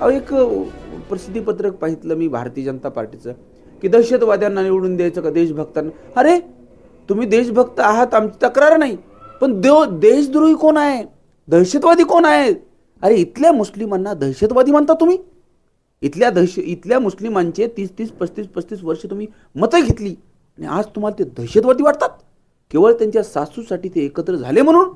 अहो एक प्रसिद्धीपत्रक पाहितलं मी भारतीय जनता पार्टीचं की दहशतवाद्यांना निवडून द्यायचं का देशभक्तांना? अरे तुम्ही देशभक्त आहात आमची तक्रार नाही. पण देव देशद्रोही कोण आहे? दहशतवादी कोण आहे? अरे इथल्या मुस्लिमांना दहशतवादी म्हणता तुम्ही? इथल्या दहश इथल्या मुस्लिमांचे तीस तीस पस्तीस पस्तीस वर्ष तुम्ही मतं घेतली. आणि आज तुम्हाला ते दहशतवादी वाटतात? केवळ त्यांच्या सासूसाठी ते एकत्र झाले म्हणून?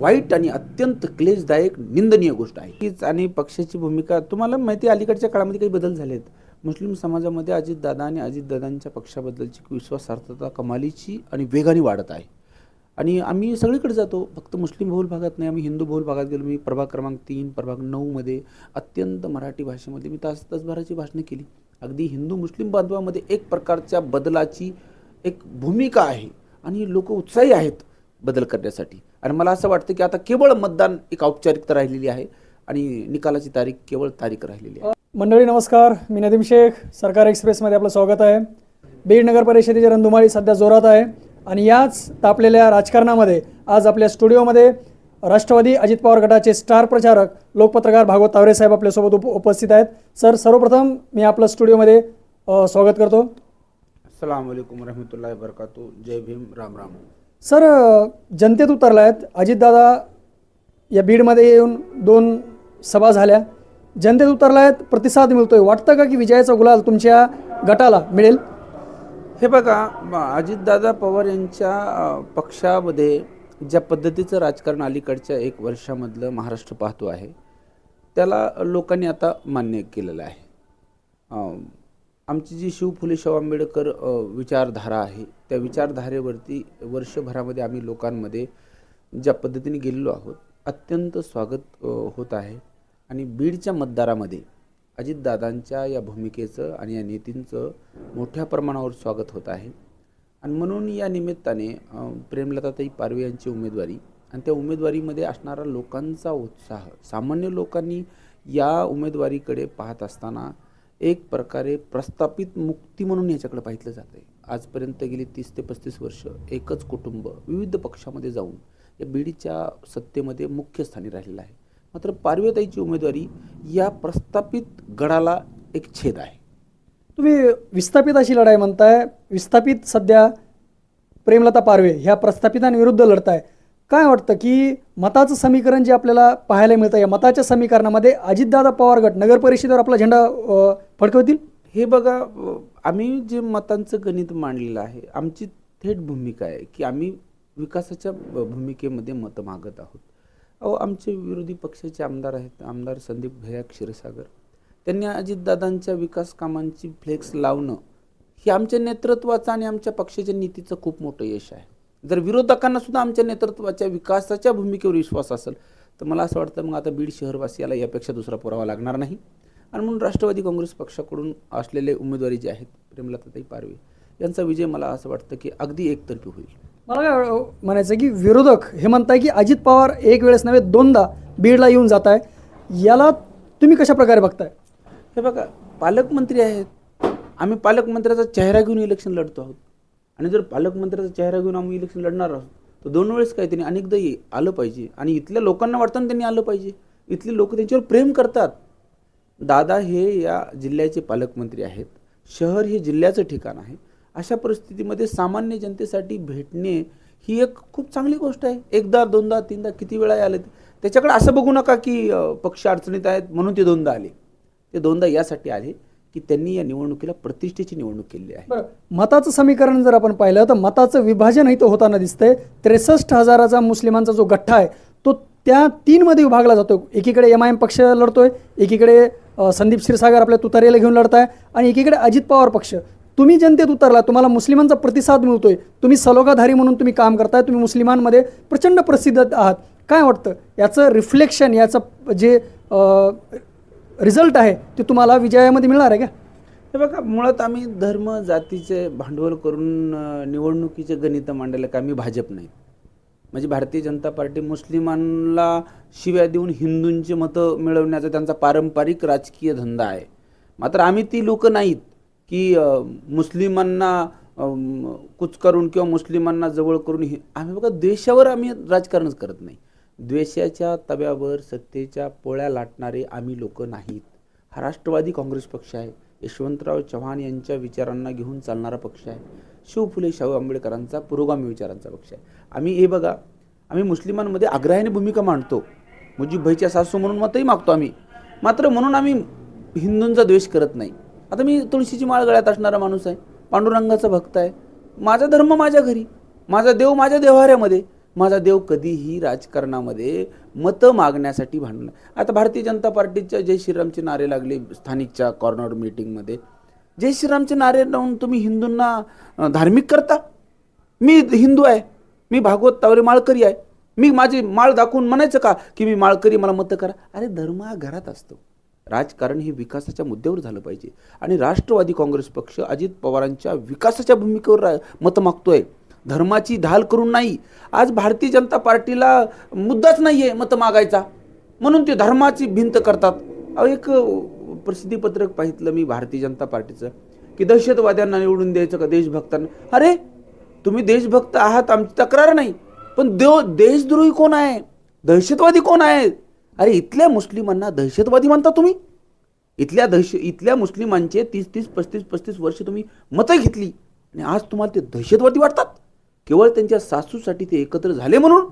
वाईट आणि अत्यंत क्लेशदायक निंदनीय गोष्ट आहे. हीच आणि पक्षाची भूमिका तुम्हाला माहिती आहे, अलीकडच्या काळामध्ये काही बदल झालेत. मुस्लिम समाजामध्ये अजितदादा आणि अजितदादांच्या पक्षाबद्दलची विश्वासार्थता कमालीची आणि वेगाने वाढत आहे. आणि आम्ही सगळीकडे जातो फक्त मुस्लिम बहुल भागात नाही आम्ही हिंदू बहुल भागात गेलो. मी प्रभाग क्रमांक तीन प्रभाग नऊमध्ये अत्यंत मराठी भाषेमध्ये मी तास तासभराची भाषणं केली. अगदी हिंदू मुस्लिम बांधवामध्ये एक प्रकारच्या बदलाची एक भूमिका आहे. आणि लोक उत्साही आहेत बदल करण्यासाठी. आणि मला असं वाटतं की आता केवळ मतदान एक औपचारिकता राहिलेली आहे आणि निकालाची तारीख केवळ तारीख राहिलेली आहे. मंडळी नमस्कार. मी नदीम शेख सरकार एक्सप्रेसमध्ये आपलं स्वागत आहे. बीड नगर परिषदेची रणधुमाळी सध्या जोरात आहे आणि याच तापलेल्या राजकारणामध्ये आज आपल्या स्टुडिओमध्ये राष्ट्रवादी अजित पवार गटाचे स्टार प्रचारक लोकपत्रकार भागवत तावरे साहेब आपल्यासोबत उप उपस्थित आहेत. सर सर्वप्रथम मी आपलं स्टुडिओमध्ये स्वागत करतो. अस्सलाम वालेकुम रहमतुल्लाहि वबरकातु जय भीम राम राम. सर जनतेत उतरला आहेत अजितदादा या बीडमध्ये येऊन दोन सभा झाल्या. जनतेत उतरला आहेत प्रतिसाद मिळतोय. वाटतं का की विजयाचा गुलाल तुमच्या गटाला मिळेल? हे बघा अजितदादा पवार यांच्या पक्षामध्ये ज्या पद्धतीचं राजकारण अलीकडच्या एक वर्षामधलं महाराष्ट्र पाहतो आहे त्याला लोकांनी आता मान्य केलेलं आहे. आमची जी शिव फुले शाहू आंबेडकर विचारधारा आहे त्या विचारधारेवरती वर्षभरामध्ये आम्ही लोकांमध्ये ज्या पद्धतीने गेलेलो आहोत अत्यंत स्वागत होत आहे. आणि बीडच्या मतदारामध्ये अजितदादांच्या या भूमिकेचं आणि या नेतींचं मोठ्या प्रमाणावर स्वागत होत आहे. आणि म्हणून या निमित्ताने प्रेमलताताई पारवे यांची उमेदवारी आणि त्या उमेदवारीमध्ये असणारा लोकांचा उत्साह सामान्य लोकांनी या उमेदवारीकडे पाहत असताना एक प्रकारे प्रस्थापित मुक्ती म्हणून याच्याकडे पाहिलं जातं आहे. आजपर्यंत गेली तीस ते पस्तीस वर्ष एकच कुटुंब विविध पक्षामध्ये जाऊन या बीडीच्या सत्तेमध्ये मुख्य स्थानी राहिलेलं आहे. मात्र पारवेताईची उमेदवारी या प्रस्थापित गडाला एक छेद आहे. तुम्ही विस्थापित अशी लढाई म्हणताय. विस्थापित सध्या प्रेमलता पारवे ह्या प्रस्थापितांविरुद्ध लढताय. काय वाटतं की मताचं समीकरण जे आपल्याला पाहायला मिळतं या मताच्या समीकरणामध्ये अजितदादा पवार गट नगर परिषदेवर आपला झेंडा फडकवतील? हे बघा आम्ही जे मतांचं गणित मांडलेलं आहे आमची थेट भूमिका आहे की आम्ही विकासाच्या भूमिकेमध्ये मतं मागत आहोत. अहो आमचे विरोधी पक्षाचे आमदार आहेत आमदार संदीप भैया क्षीरसागर. त्यांनी अजितदादांच्या विकास कामांची फ्लेक्स लावणं हे आमच्या नेतृत्वाचं आणि आमच्या पक्षाच्या नीतीचं खूप मोठं यश आहे. जर विरोधकांना सुद्धा आमच्या नेतृत्वाच्या विकासाच्या भूमिकेवर विश्वास असेल तर मला असं वाटतं मग आता बीड शहरवासियाला यापेक्षा दुसरा पुरावा लागणार नाही. आणि म्हणून राष्ट्रवादी काँग्रेस पक्षाकडून असलेले उमेदवारी जे आहेत प्रेमलताताई पारवे यांचा विजय मला असं वाटतं की अगदी एकतर्फी होईल. मला काय म्हणायचं की विरोधक हे म्हणताय की अजित पवार एक वेळेस नव्हे दोनदा बीडला येऊन जात आहे. याला तुम्ही कशा प्रकारे बघताय? हे बघा पालकमंत्री आहेत. आम्ही पालकमंत्र्याचा चेहरा घेऊन इलेक्शन लढतो आहोत. आणि जर पालकमंत्र्याचा चेहरा घेऊन आम्ही इलेक्शन लढणार आहोत तर दोन वेळेस काय त्यांनी अनेकदा ये आलं पाहिजे. आणि इथल्या लोकांना वाटतं त्यांनी आलं पाहिजे. इथले लोक त्यांच्यावर प्रेम करतात. दादा हे या जिल्ह्याचे पालकमंत्री आहेत. शहर हे जिल्ह्याचं ठिकाण आहे. अशा परिस्थितीमध्ये सामान्य जनतेसाठी भेटणे ही एक खूप चांगली गोष्ट आहे. एकदा दोनदा तीनदा किती वेळा आले त्याच्याकडे असं बघू नका की पक्ष अडचणीत आहेत म्हणून ते दोनदा आले. ते दोनदा यासाठी आले. की त्यांनी या निवडणुकीला प्रतिष्ठेची निवडणूक केली आहे. बरं मताचं समीकरण जर आपण पाहिलं तर मताचं विभाजन इथं होताना दिसतंय. त्रेसष्ट हजाराचा मुस्लिमांचा जो गठ्ठा आहे तो त्या तीनमध्ये विभागला जातो एकीकडे एम आय एम पक्ष लढतोय एकीकडे संदीप क्षीरसागर आपल्या तुतारीला घेऊन लढताय आणि एकीकडे अजित पवार पक्ष. तुम्ही जनतेत उतरला तुम्हाला मुस्लिमांचा प्रतिसाद मिळतोय. तुम्ही सलोगाधारी म्हणून तुम्ही काम करताय तुम्ही मुस्लिमांमध्ये प्रचंड प्रसिद्ध आहात. काय वाटतं? याचं रिफ्लेक्शन याचं जे रिझल्ट आहे ते तुम्हाला विजयामध्ये मिळणार आहे का? हे बघा मुळात आम्ही धर्म जातीचे भांडवल करून निवडणुकीचे गणित मांडायला का आम्ही भाजप नाही. म्हणजे भारतीय जनता पार्टी मुस्लिमांना शिव्या देऊन हिंदूंची मतं मिळवण्याचा त्यांचा पारंपरिक राजकीय धंदा आहे. मात्र आम्ही ती लोक नाहीत की मुस्लिमांना अम, कुचकारून किंवा मुस्लिमांना जवळ करून हे आम्ही बघा देशावर आम्ही राजकारणच करत नाही. द्वेषाच्या तव्यावर सत्तेच्या पोळ्या लाटणारे आम्ही लोक नाहीत. हा राष्ट्रवादी काँग्रेस पक्ष आहे. यशवंतराव चव्हाण यांच्या विचारांना घेऊन चालणारा पक्ष आहे. शिव फुले शाहू आंबेडकरांचा पुरोगामी विचारांचा पक्ष आहे. आम्ही हे बघा आम्ही मुस्लिमांमध्ये आग्रहाने भूमिका मांडतो. मुजीबभाईच्या सासू म्हणून मतही मागतो आम्ही. मात्र म्हणून आम्ही हिंदूंचा द्वेष करत नाही. आता मी तुळशीची माळ गळ्यात असणारा माणूस आहे. पांडुरंगाचा भक्त आहे. माझा धर्म माझ्या घरी. माझा देव माझ्या देव्हाऱ्यामध्ये. माझा देव कधीही राजकारणामध्ये मतं मागण्यासाठी भांडलं आता भारतीय जनता पार्टीच्या जय श्रीरामचे नारे लागले स्थानिकच्या कॉर्नर मीटिंगमध्ये. जय श्रीरामचे नारे लावून तुम्ही हिंदूंना धार्मिक करता? मी हिंदू आहे. मी भागवत तावरे माळकरी आहे. मी माझी माळ दाखवून म्हणायचं का की मी माळकरी मला मतं करा? अरे धर्म हा घरात असतो. राजकारण हे विकासाच्या मुद्द्यावर झालं पाहिजे. आणि राष्ट्रवादी काँग्रेस पक्ष अजित पवारांच्या विकासाच्या भूमिकेवर रा- मतं मागतोय. धर्माची ढाल करून नाही. आज भारतीय जनता पार्टीला मुद्दाच नाही आहे मतं मागायचा. म्हणून ते धर्माची भिंत करतात. अहो एक प्रसिद्धीपत्रक पाहितलं मी भारतीय जनता पार्टीचं की दहशतवाद्यांना निवडून द्यायचं का देशभक्तांना? अरे तुम्ही देशभक्त आहात आमची तक्रार नाही. पण देव देशद्रोही कोण आहे? दहशतवादी कोण आहे? अरे इथल्या मुस्लिमांना दहशतवादी म्हणता तुम्ही? इथल्या दहश इथल्या मुस्लिमांचे तीस तीस पस्तीस पस्तीस वर्ष तुम्ही मतं घेतली. आणि आज तुम्हाला ते दहशतवादी वाटतात? केवळ त्यांच्या सासूसाठी ते एकत्र झाले म्हणून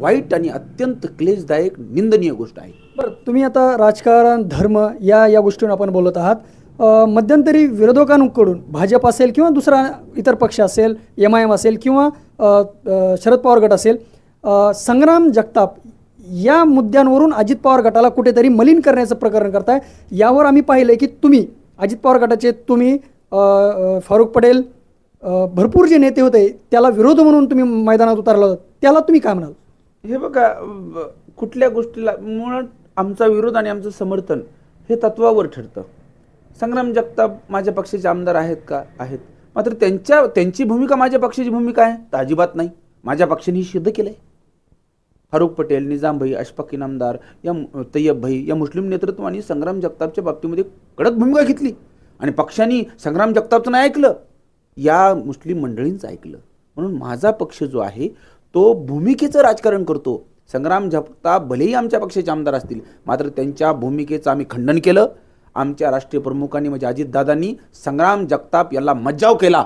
वाईट आणि अत्यंत क्लेशदायक निंदनीय गोष्ट आहे. बरं तुम्ही आता राजकारण धर्म या या गोष्टीवर आपण बोलत आहात. मध्यंतरी विरोधकांकडून भाजप असेल किंवा दुसरा इतर पक्ष असेल एम आय एम असेल किंवा शरद पवार गट असेल संग्राम जगताप या मुद्द्यांवरून अजित पवार गटाला कुठेतरी मलिन करण्याचं प्रकरण करताय. यावर आम्ही पाहिलं की तुम्ही अजित पवार गटाचे तुम्ही फारुख पटेल भरपूर जे नेते होते त्याला विरोध म्हणून तुम्ही मैदानात उतरला होता त्याला तुम्ही काय म्हणाल? हे बघा कुठल्या गोष्टीला मुळात आमचा विरोध आणि आमचं समर्थन हे तत्वावर ठरतं. संग्राम जगताप माझ्या पक्षाचे आमदार आहेत का? आहेत. मात्र त्यांच्या त्यांची भूमिका माझ्या पक्षाची भूमिका आहे तर अजिबात नाही. माझ्या पक्षाने ही सिद्ध केलं आहे फारुख पटेल निजामभाई अशफाक इनामदार या मु- तय्यब भाई या मुस्लिम नेतृत्वाने संग्राम जगतापच्या बाबतीमध्ये कडक भूमिका घेतली. आणि पक्षांनी संग्राम जगतापचं नाही ऐकलं या मुस्लिम मंडळींचं ऐकलं. म्हणून माझा पक्ष जो आहे तो भूमिकेचं राजकारण करतो. संग्राम जगताप भलेही आमच्या पक्षाचे आमदार असतील मात्र त्यांच्या भूमिकेचं आम्ही खंडन केलं. आमच्या राष्ट्रीय प्रमुखांनी म्हणजे अजितदादांनी संग्राम जगताप याला मज्जाव केला.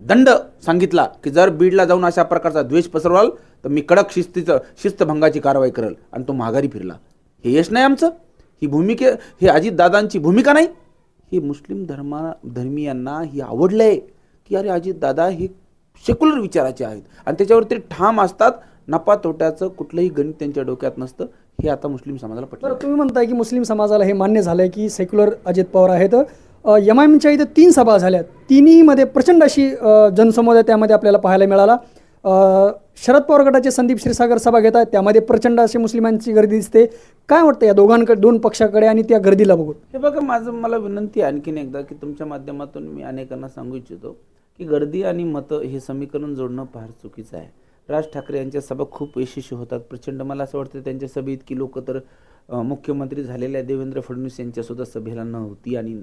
दंड सांगितला की जर बीडला जाऊन अशा प्रकारचा द्वेष पसरवाल तर मी कडक शिस्तीचं शिस्तभंगाची कारवाई करेल आणि तो माघारी फिरला. हे यश नाही आमचं. ही भूमिके हे अजितदादांची भूमिका नाही. हे मुस्लिम धर्मा धर्मीयांना ही आवडलं आहे की अरे अजितदादा हे सेक्युलर विचाराचे आहेत. आणि त्याच्यावर ते ठाम असतात. नफा तोट्याचं कुठलंही गणित त्यांच्या डोक्यात नसतं. हे आता मुस्लिम समाजाला पटलं. तुम्ही म्हणताय की मुस्लिम समाजाला हे मान्य झालंय की सेक्युलर अजित पवार आहेत. एम आय एमच्या इथं तीन सभा झाल्या तिन्हीमध्ये प्रचंड अशी जनसमुदाय त्यामध्ये आपल्याला पाहायला मिळाला. शरद पवार गटाचे संदीप क्षीरसागर सभा घेत आहेत. त्यामध्ये प्रचंड अशी मुस्लिमांची गर्दी दिसते. काय वाटतं या दोघांकडे दोन पक्षाकडे आणि त्या गर्दीला बघून? हे बघा माझं मला विनंती आणखीन एकदा की तुमच्या माध्यमातून मी अनेकांना सांगू इच्छितो की गर्दी आणि मतं हे समीकरण जोडणं फार चुकीचं आहे. राज ठाकरे यांच्या सभा खूप यशस्वी होतात. प्रचंड मला असं वाटतं त्यांच्या सभेत की लोक तर मुख्यमंत्री झालेल्या देवेंद्र फडणवीस यांच्यासुद्धा सभेला नव्हती आणि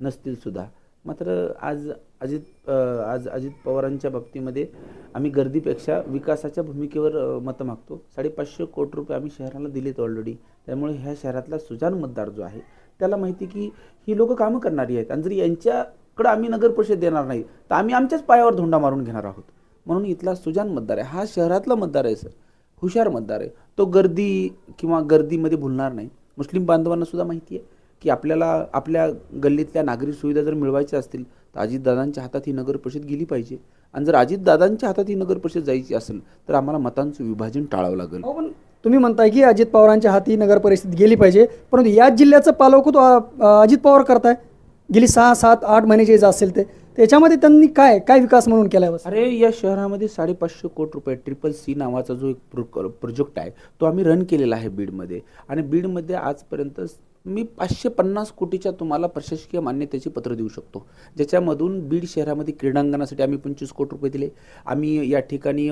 नसतील सुद्धा. मात्र आज अजित आज अजित पवारांच्या बाबतीमध्ये आम्ही गर्दीपेक्षा विकासाच्या भूमिकेवर मतं मागतो. साडेपाचशे कोटी रुपये आम्ही शहराला दिलेत ऑलरेडी त्यामुळे ह्या शहरातला सुजान मतदार जो आहे त्याला माहिती की ही लोकं कामं करणारी आहेत. आणि जर यांच्याकडं आम्ही नगर परिषद देणार नाही तर आम्ही आमच्याच पायावर धोंडा मारून घेणार आहोत. म्हणून इथला सुजान मतदार आहे. हा शहरातला मतदार आहे सर. हुशार मतदार आहे. तो गर्दी किंवा गर्दीमध्ये भुलणार नाही. मुस्लिम बांधवांना सुद्धा माहिती आहे. की आपल्याला आपल्या गल्लीतल्या नागरिक सुविधा जर मिळवायच्या असतील तर अजितदादांच्या हातात ही नगर परिषद गेली पाहिजे. आणि जर अजितदादांच्या हातात ही नगर परिषद जायची असेल तर आम्हाला मतांचं विभाजन टाळावं लागेल. पण तुम्ही म्हणताय की अजित पवारांच्या हाती नगर परिस्थिती गेली पाहिजे परंतु याच जिल्ह्याचं पालवकूत अजित पवार करताय. गेली सहा सात आठ महिन्याचे जे असेल ते. त्याच्यामध्ये त्यांनी काय काय विकास म्हणून केलाय बस? अरे या शहरामध्ये साडेपाचशे कोटी रुपये ट्रिपल सी नावाचा जो एक प्रो प्रोजेक्ट आहे तो आम्ही रन केलेला आहे बीडमध्ये. आणि बीडमध्ये आजपर्यंत मी पाचशे पन्नास कोटीच्या तुम्हाला प्रशासकीय मान्यतेचे पत्र देऊ शकतो. ज्याच्यामधून बीड शहरामध्ये क्रीडांगणासाठी आम्ही पंचवीस कोटी रुपये दिले. आम्ही या ठिकाणी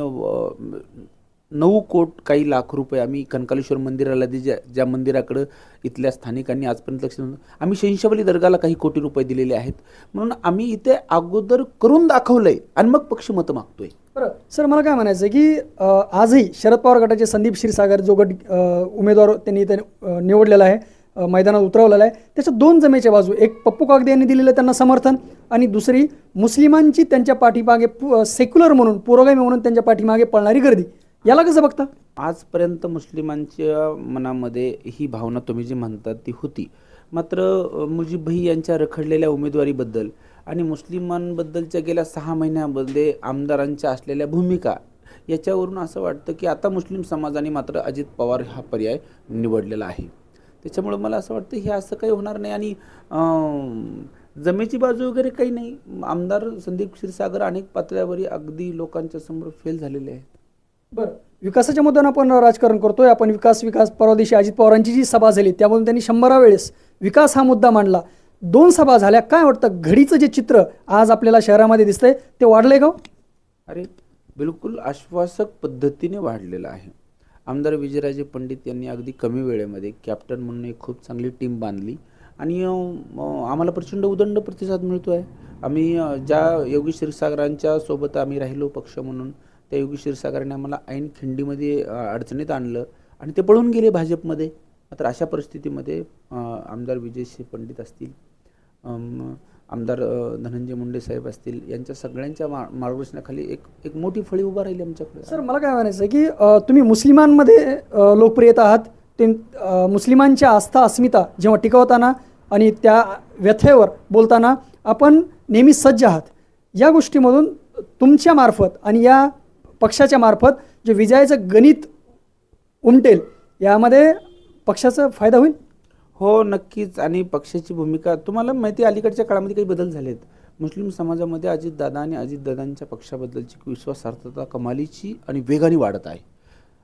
नऊ कोट काही लाख रुपये आम्ही कनकालेश्वर मंदिराला दे ज्या ज्या मंदिराकडं इथल्या स्थानिकांनी आजपर्यंत लक्ष देऊन आम्ही शंशावली दर्गाला काही कोटी रुपये दिलेले आहेत. म्हणून आम्ही इथे अगोदर करून दाखवलंय आणि मग पक्ष मतं मागतोय. बरं सर मला काय म्हणायचं आहे की आजही शरद पवार गटाचे संदीप क्षीरसागर जो गट उमेदवार त्यांनी इथे निवडलेला आहे मैदानात उतरवलेला आहे. त्याच्या दोन जमेच्या बाजू एक पप्पू कागदे यांनी दिलेलं त्यांना समर्थन आणि दुसरी मुस्लिमांची त्यांच्या पाठीमागे सेक्युलर म्हणून पुरोगामी म्हणून त्यांच्या पाठीमागे पळणारी गर्दी. याला कसं बघता? आजपर्यंत मुस्लिमांच्या मनामध्ये ही भावना तुम्ही जी म्हणतात ती होती. मात्र मुजीब भाई यांच्या रखडलेल्या उमेदवारीबद्दल आणि मुस्लिमांबद्दलच्या गेल्या सहा महिन्यामध्ये आमदारांच्या असलेल्या भूमिका याच्यावरून असं वाटतं की आता मुस्लिम समाजाने मात्र अजित पवार हा पर्याय निवडलेला आहे. त्याच्यामुळं मला असं वाटतं हे असं काही होणार नाही आणि जमेची बाजू वगैरे काही नाही. आमदार संदीप क्षीरसागर अनेक पातळ्यावरही अगदी लोकांच्या समोर फेल झालेले आहेत. बरं. विकासाच्या मुद्द्यानं आपण राजकारण करतोय. आपण विकास विकास परवा दिवशी अजित पवारांची जी सभा झाली त्यामधून त्यांनी शंभरा वेळेस विकास हा मुद्दा मांडला. दोन सभा झाल्या. काय वाटतं? घडीचं जे चित्र आज आपल्याला शहरामध्ये दिसतंय ते वाढलंय का हो? अरे बिलकुल आश्वासक पद्धतीने वाढलेलं आहे. आमदार विजयराजे पंडित यांनी अगदी कमी वेळेमध्ये कॅप्टन म्हणून एक खूप चांगली टीम बांधली. आणि आम्हाला प्रचंड उदंड प्रतिसाद मिळतो आहे आम्ही ज्या योगी क्षीरसागरांच्या सोबत आम्ही राहिलो पक्ष म्हणून त्या योगी क्षीरसागरांनी आम्हाला ऐन खिंडीमध्ये अडचणीत आणलं आणि ते पळून गेले भाजपमध्ये. मात्र अशा परिस्थितीमध्ये आमदार विजयसिंह पंडित असतील. आमदार धनंजय मुंडे साहेब असतील यांच्या सगळ्यांच्या मा मार्गदर्शनाखाली एक एक मोठी फळी उभा राहिली आमच्याकडे. सर मला काय म्हणायचं आहे की तुम्ही मुस्लिमांमध्ये लोकप्रियता आहात ते मुस्लिमांच्या आस्था अस्मिता जेव्हा टिकवताना आणि त्या व्यथेवर बोलताना आपण नेहमी सज्ज आहात. या गोष्टीमधून तुमच्या मार्फत आणि या पक्षाच्या मार्फत जे विजयाचं गणित उमटेल यामध्ये पक्षाचा फायदा होईल? हो नक्कीच. आणि पक्षाची भूमिका तुम्हाला माहिती आहे, अलीकडच्या काळामध्ये काही बदल झालेत. मुस्लिम समाजामध्ये अजितदादा आणि अजितदादांच्या पक्षाबद्दलची विश्वासार्थता कमालीची आणि वेगाने वाढत आहे.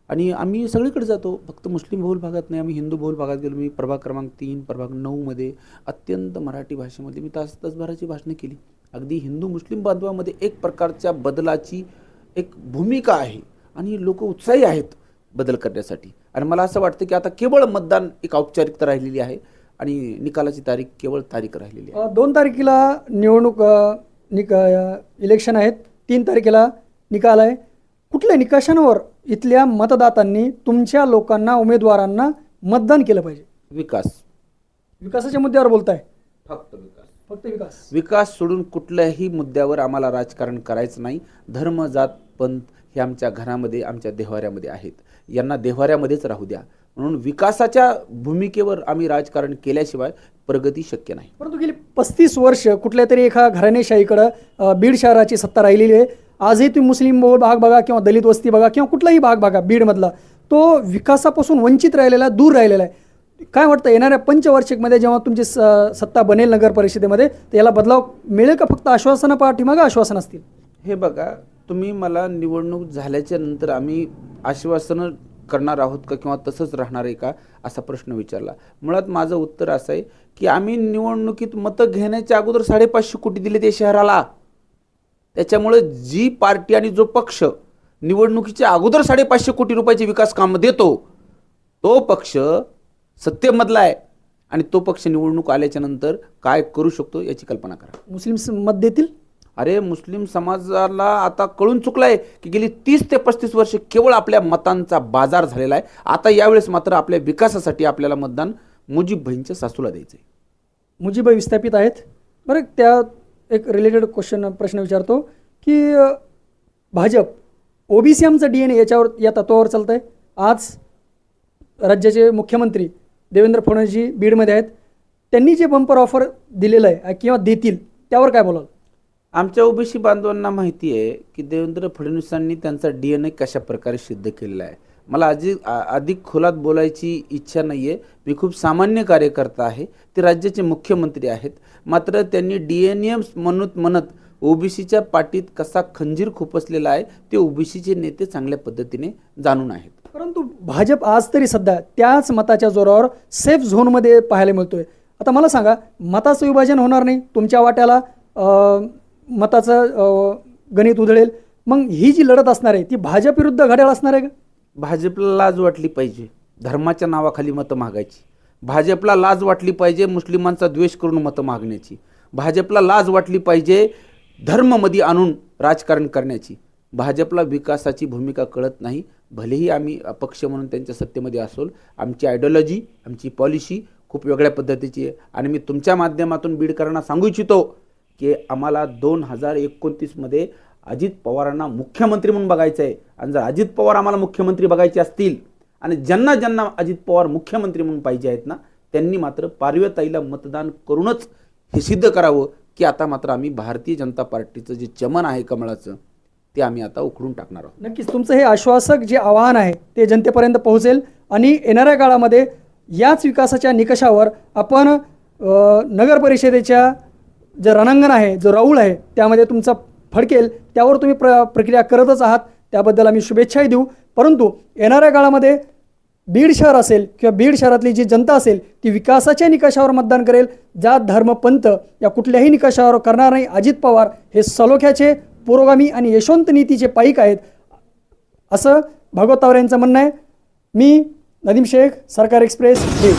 आणि आम्ही सगळीकडे जातो. फक्त मुस्लिम बहुल भागात नाही आम्ही हिंदू बहुल भागात गेलो. मी प्रभाग क्रमांक तीन प्रभाग नऊमध्ये अत्यंत मराठी भाषेमध्ये मी तास तासभराची भाषणं केली. अगदी हिंदू मुस्लिम बांधवामध्ये एक प्रकारच्या बदलाची एक भूमिका आहे. आणि लोक उत्साही आहेत बदल करण्यासाठी. आणि मला असं वाटतं की आता केवळ मतदान एक औपचारिकता राहिलेली आहे आणि निकालाची तारीख केवळ तारीख राहिलेली आहे. दोन तारखेला निवडणूक निक इलेक्शन आहेत. तीन तारखेला निकाल आहे. कुठल्या निकषांवर इथल्या मतदातांनी तुमच्या लोकांना उमेदवारांना मतदान केलं पाहिजे? विकास. विकासाच्या मुद्द्यावर बोलताय. फक्त विकास. फक्त विकास. विकास सोडून कुठल्याही मुद्द्यावर आम्हाला राजकारण करायचं नाही. धर्म जात पंथ हे आमच्या घरामध्ये आमच्या देव्हाऱ्यामध्ये आहेत. यांना देव्हाऱ्यामध्येच राहू द्या. म्हणून विकासाच्या भूमिकेवर आम्ही राजकारण केल्याशिवाय प्रगती शक्य नाही. परंतु गेली पस्तीस वर्ष कुठल्या तरी एका घराणेशाहीकडं बीड शहराची सत्ता राहिलेली आहे. आजही तुम्ही मुस्लिम बहुल भाग बघा किंवा दलित वस्ती बघा किंवा कुठलाही भाग बघा बीडमधला तो विकासापासून वंचित राहिलेला आहे दूर राहिलेला आहे. काय वाटतं येणाऱ्या पंचवार्षिकमध्ये जेव्हा तुमची स सत्ता बनेल नगर परिषदेमध्ये तर याला बदलाव मिळेल का? फक्त आश्वासनं पाठीमागं आश्वासन असतील? हे बघा तुम्ही मला निवडणूक झाल्याच्यानंतर आम्ही आश्वासनं करणार आहोत का किंवा तसंच राहणार आहे का असा प्रश्न विचारला. मुळात माझं उत्तर असं आहे की आम्ही निवडणुकीत मतं घेण्याच्या अगोदर साडेपाचशे कोटी दिले ते शहराला. त्याच्यामुळे जी पार्टी आणि जो पक्ष निवडणुकीच्या अगोदर साडेपाचशे कोटी रुपयाचे विकास कामं देतो तो पक्ष सत्तेमधला आहे आणि तो पक्ष निवडणूक आल्याच्यानंतर काय करू शकतो याची कल्पना करा. मुस्लिम मत देतील? अरे मुस्लिम समाजाला आता कळून चुकलंय की गेली तीस ते पस्तीस वर्ष केवळ आपल्या मतांचा बाजार झालेला आहे. आता यावेळेस मात्र आपल्या विकासासाठी आपल्याला मतदान मुजीब भाईंच्या सासूला द्यायचं आहे मुजीबाई विस्थापित आहेत. बरं त्या एक रिलेटेड क्वेश्चन प्रश्न विचारतो की भाजप ओबीसी आमचं डी एन ए याच्यावर या तत्वावर चालतं आहे आज राज्याचे मुख्यमंत्री देवेंद्र फडणवीसजी बीडमध्ये आहेत. त्यांनी जे बंपर ऑफर दिलेलं आहे किंवा देतील त्यावर काय बोलाल? आमच्या ओबीसी बांधवांना माहिती आहे की देवेंद्र फडणवीसांनी त्यांचा डी एन ए कशा प्रकारे सिद्ध केलेला आहे. मला अधिक आ- अधिक खोलात बोलायची इच्छा नाही आहे मी खूप सामान्य कार्यकर्ता आहे. ते राज्याचे मुख्यमंत्री आहेत. मात्र त्यांनी डी एन एम म्हणत म्हणत ओबीसीच्या पाठीत कसा खंजीर खुपसलेला आहे ते ओबीसीचे नेते चांगल्या पद्धतीने जाणून आहेत. परंतु भाजप आज तरी सध्या त्याच मताच्या जोरावर सेफ झोनमध्ये पाहायला मिळतोय. आता मला सांगा मताचं विभाजन होणार नाही. तुमच्या वाट्याला मताचं गणित उधळेल. मग ही जी लढत असणार आहे ती भाजप विरुद्ध घड्याळ असणार आहे का? भाजपला लाज वाटली पाहिजे. धर्माच्या नावाखाली मतं मागायची. भाजपला लाज वाटली पाहिजे मुस्लिमांचा द्वेष करून मतं मागण्याची. भाजपला लाज वाटली पाहिजे धर्ममध्ये आणून राजकारण करण्याची. भाजपला विकासाची भूमिका कळत नाही. भलेही आम्ही अपक्ष म्हणून त्यांच्या सत्तेमध्ये असोल आमची आयडिओलॉजी आमची पॉलिसी खूप वेगळ्या पद्धतीची आहे. आणि मी तुमच्या माध्यमातून बीडकरांना सांगू इच्छितो की आम्हाला दोन हजार एकोणतीसमध्ये अजित पवारांना मुख्यमंत्री म्हणून बघायचं आहे. आणि जर अजित पवार आम्हाला मुख्यमंत्री बघायचे असतील आणि ज्यांना ज्यांना अजित पवार मुख्यमंत्री म्हणून पाहिजे आहेत ना त्यांनी मात्र पार्वताईला मतदान करूनच हे सिद्ध करावं की आता मात्र आम्ही भारतीय जनता पार्टीचं जे चमन आहे कमळाचं ते आम्ही आता उखडून टाकणार आहोत. नक्कीच तुमचं हे आश्वासक जे आव्हान आहे ते जनतेपर्यंत पोहोचेल आणि येणाऱ्या काळामध्ये याच विकासाच्या निकषावर आपण नगर परिषदेच्या जे रणांगण आहे जो राऊळ आहे त्यामध्ये तुमचा फडकेल त्यावर तुम्ही प्र प्रक्रिया करतच आहात. त्याबद्दल आम्ही शुभेच्छाही देऊ. परंतु येणाऱ्या काळामध्ये बीड शहर असेल किंवा बीड शहरातली जी जनता असेल ती विकासाच्या निकषावर मतदान करेल. जात धर्मपंथ या कुठल्याही निकषावर करणार नाही. अजित पवार हे सलोख्याचे पुरोगामी आणि यशवंत नीतीचे पाईक आहेत. असं भागवत तावरे यांचं म्हणणं आहे. मी नदीम शेख सरकार एक्सप्रेस बीड.